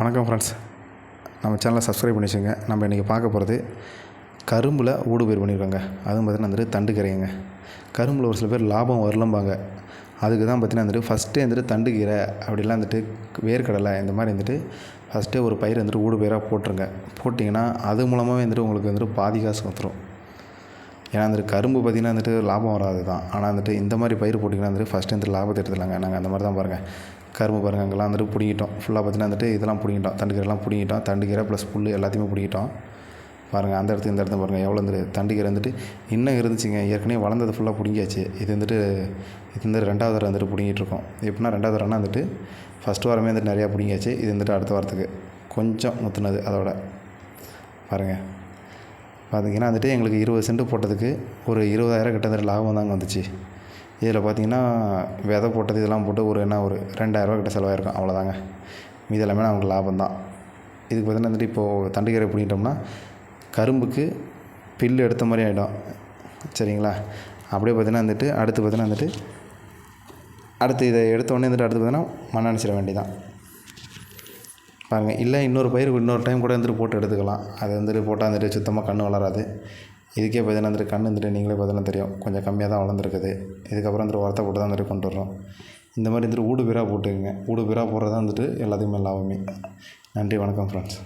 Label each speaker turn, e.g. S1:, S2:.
S1: வணக்கம் ஃப்ரெண்ட்ஸ் நம்ம சேனலை சப்ஸ்கிரைப் பண்ணி வச்சுங்க நம்ம இன்றைக்கி பார்க்க போகிறது கரும்பில் ஊடுபயிர் பண்ணியிருக்கோங்க அதுவும் பார்த்திங்கன்னா வந்துட்டு தண்டு கீரைங்க கரும்பில் ஒரு சில பேர் லாபம் வரலம்பாங்க. அதுக்கு தான் பார்த்தீங்கன்னா வந்துட்டு ஃபஸ்ட்டே வந்துட்டு தண்டு கீரை அப்படிலாம் வந்துட்டு வேர்க்கடலை இந்த மாதிரி வந்துட்டு ஃபஸ்ட்டே ஒரு பயிர் வந்துட்டு ஊடுபயிராக போட்டுருங்க. போட்டிங்கன்னா அது மூலமாகவே வந்துட்டு உங்களுக்கு வந்துட்டு பாதி காசு வந்துடும் ஏன்னா வந்துட்டு கரும்பு பார்த்திங்கன்னா வந்துட்டு லாபம் வராது தான் ஆனால் வந்துட்டு இந்த மாதிரி பயிர் போட்டிங்கன்னா வந்துட்டு ஃபஸ்ட்டு வந்துட்டு லாபத்தை எடுத்துடலாங்க. நாங்கள் அந்த மாதிரி தான் பாருங்கள் கரும்பு பாருங்கள் அங்கெல்லாம் வந்துட்டு பிடிங்கிட்டோம். ஃபுல்லாக பார்த்தீங்கன்னா வந்துட்டு இதெல்லாம் பிடிங்கிட்டோம். தண்டுக்கீரைலாம் பிடிங்கிட்டோம். தண்டுக்கீரை ப்ளஸ் புல் எல்லாத்தையுமே பிடிங்கிட்டோம். பாருங்கள் அந்த இடத்துக்கு இந்த இடத்துல பாருங்கள் எவ்வளோ வந்துட்டு தண்டுக்கீரை வந்துட்டு இன்னும் இருந்துச்சுங்க. ஏற்கனவே வளர்ந்தது ஃபுல்லாக பிடிங்கியாச்சு. இது வந்துட்டு இது வந்து ரெண்டாவது வாரம் வந்துட்டு பிடிங்கிட்டு இருக்கோம் எப்படின்னா ரெண்டாவது வாரம்னா வந்துட்டு ஃபஸ்ட் வாரமே வந்துட்டு நிறையா பிடிங்கியாச்சு. இது வந்துட்டு அடுத்த வாரத்துக்கு கொஞ்சம் முத்துனது அதோட. பாருங்கள் பார்த்தீங்கன்னா வந்துட்டு எங்களுக்கு இருபது சென்ட் போட்டதுக்கு ஒரு இருபதாயிரம் கிட்ட லாபம் தாங்க வந்துச்சு. இதில் பார்த்தீங்கன்னா விதை போட்டது இதெல்லாம் போட்டு ஒரு என்ன ஒரு ரெண்டாயிரரூவா கிட்ட செலவாயிருக்கும். அவ்வளோதாங்க. மீதி எல்லாமே நமக்கு லாபம் தான். இதுக்கு பார்த்தீங்கன்னா வந்துட்டு இப்போது தண்டுக்கீரை பிடிங்கிட்டோம்னா கரும்புக்கு பில்லு எடுத்த மாதிரி ஆகிடும் சரிங்களா? அப்படியே பார்த்தீங்கன்னா வந்துட்டு அடுத்து பார்த்தீங்கன்னா வந்துட்டு அடுத்து இதை எடுத்த உடனே வந்துட்டு அடுத்து பார்த்தீங்கன்னா மண் அணைச்சிட வேண்டியதான் பாருங்கள் இல்லை இன்னொரு பயிர் இன்னொரு டைம் கூட வந்துட்டு போட்டு எடுத்துக்கலாம். அது வந்துட்டு போட்டால் வந்துட்டு சுத்தமாக கன்று வளராது. இதுக்கே பார்த்தீங்கன்னா வந்துட்டு கண் வந்துட்டு நீங்களே பார்த்தீங்கன்னா தெரியும். கொஞ்சம் கம்மியாக தான் வளர்ந்துருக்குது. இதுக்கப்புறம் வந்துட்டு உரத்தை போட்டு தான் வந்துட்டு கொண்டு வர்றோம் இந்த மாதிரி வந்துட்டு ஊடு பிறா போட்டுக்கோங்க. ஊடு பிறா போடுறது தான் வந்துட்டு எல்லாத்துக்குமே லாபமே. நன்றி வணக்கம் ஃப்ரெண்ட்ஸ்